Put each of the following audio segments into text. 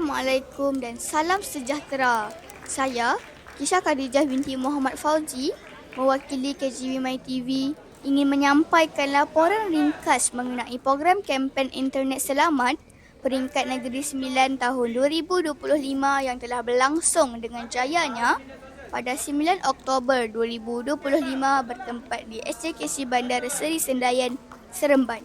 Assalamualaikum dan salam sejahtera. Saya, Kisha Khadijah binti Muhammad Fauzi, mewakili KGW My TV ingin menyampaikan laporan ringkas mengenai program kempen internet selamat peringkat negeri 9 tahun 2025 yang telah berlangsung dengan jayanya pada 9 Oktober 2025 bertempat di SJKC Bandar Seri Sendayan, Seremban.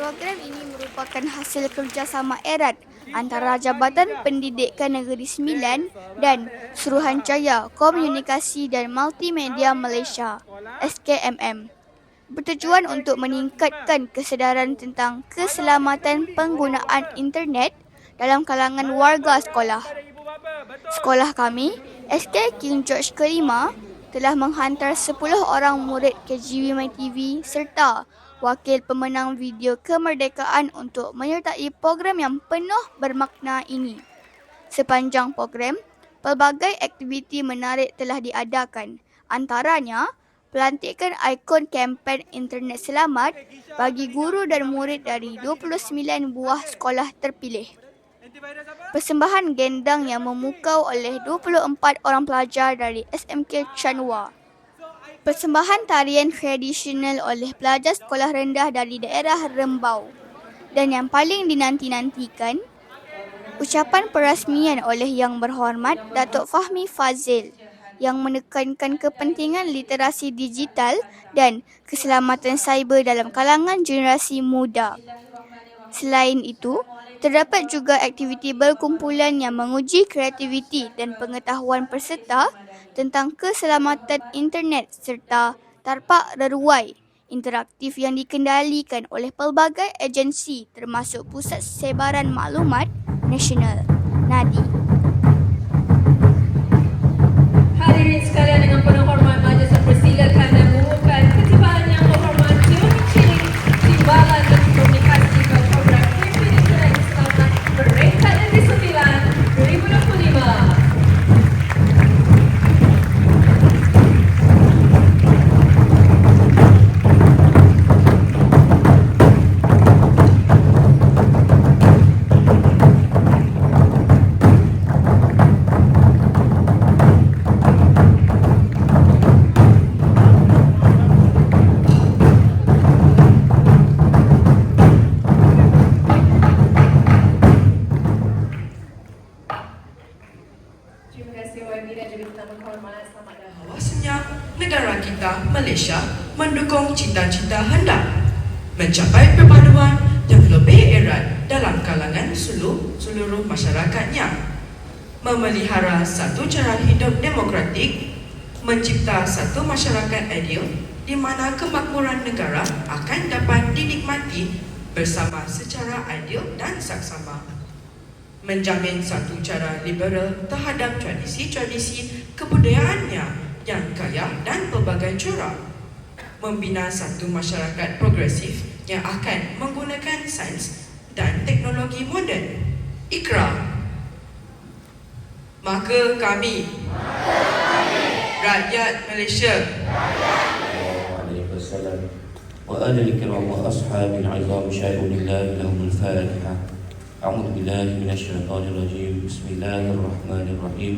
Program ini merupakan hasil kerjasama erat antara Jabatan Pendidikan Negeri Sembilan dan Suruhanjaya Komunikasi dan Multimedia Malaysia SKMM bertujuan untuk meningkatkan kesedaran tentang keselamatan penggunaan internet dalam kalangan warga sekolah. Sekolah kami, SK King George Kelima, telah menghantar 10 orang murid My TV serta wakil pemenang video kemerdekaan untuk menyertai program yang penuh bermakna ini. Sepanjang program, pelbagai aktiviti menarik telah diadakan. Antaranya, pelantikan ikon kempen internet selamat bagi guru dan murid dari 29 buah sekolah terpilih. Persembahan gendang yang memukau oleh 24 orang pelajar dari SMK Chanwa persembahan tarian tradisional oleh pelajar sekolah rendah dari daerah Rembau. Dan yang paling dinanti-nantikan, ucapan perasmian oleh Yang Berhormat Datuk Fahmi Fazil yang menekankan kepentingan literasi digital dan keselamatan cyber dalam kalangan generasi muda. Selain itu, terdapat juga aktiviti berkumpulan yang menguji kreativiti dan pengetahuan peserta tentang keselamatan internet serta tarpak reruai interaktif yang dikendalikan oleh pelbagai agensi termasuk Pusat Sebaran Maklumat Nasional NADI. Hadirin sekalian dengan penuh hormat kita Malaysia mendukung cita-cita hendak mencapai perpaduan yang lebih erat dalam kalangan seluruh, seluruh masyarakatnya. Memelihara satu cara hidup demokratik mencipta satu masyarakat adil di mana kemakmuran negara akan dapat dinikmati bersama secara adil dan saksama. Menjamin satu cara liberal terhadap tradisi-tradisi kebudayaannya yang kaya dan pelbagai corak. Membina satu masyarakat progresif yang akan menggunakan sains dan teknologi moden. Ikrar. Maka kami, rakyat Malaysia, عليه وسلم وآل الكرام وأصحاب العظام شاهدوا لله لهم الفاتحة أعوذ بالله من الشيطان الرجيم بسم الله الرحمن الرحيم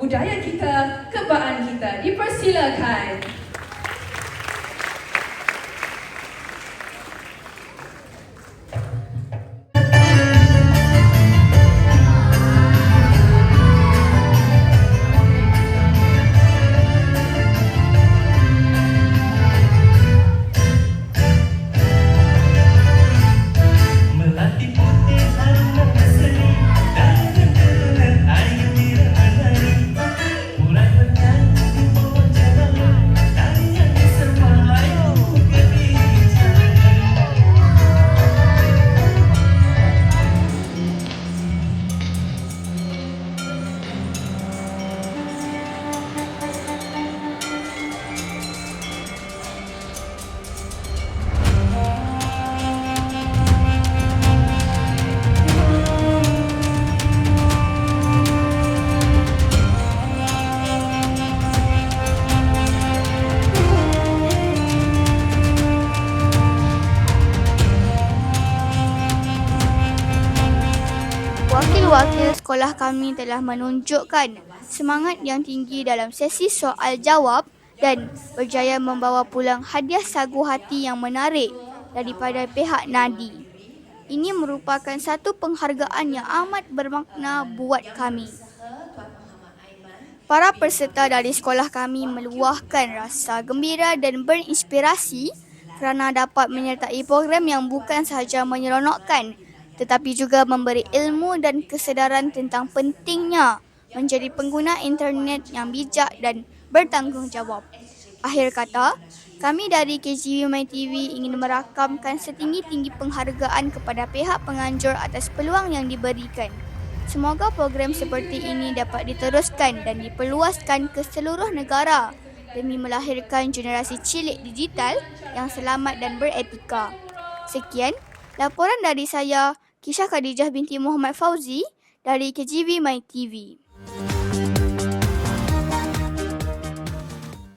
Budaya kita, kebaan kita. Dipersilakan. Sekolah kami telah menunjukkan semangat yang tinggi dalam sesi soal jawab dan berjaya membawa pulang hadiah sagu hati yang menarik daripada pihak Nadi. Ini merupakan satu penghargaan yang amat bermakna buat kami. Para peserta dari sekolah kami meluahkan rasa gembira dan berinspirasi kerana dapat menyertai program yang bukan sahaja menyeronokkan tetapi juga memberi ilmu dan kesedaran tentang pentingnya menjadi pengguna internet yang bijak dan bertanggungjawab. Akhir kata, kami dari KGV My TV ingin merakamkan setinggi-tinggi penghargaan kepada pihak penganjur atas peluang yang diberikan. Semoga program seperti ini dapat diteruskan dan diperluaskan ke seluruh negara demi melahirkan generasi cilik digital yang selamat dan beretika. Sekian, laporan dari saya, Kisah Khadijah binti Muhammad Fauzi dari KGV My TV.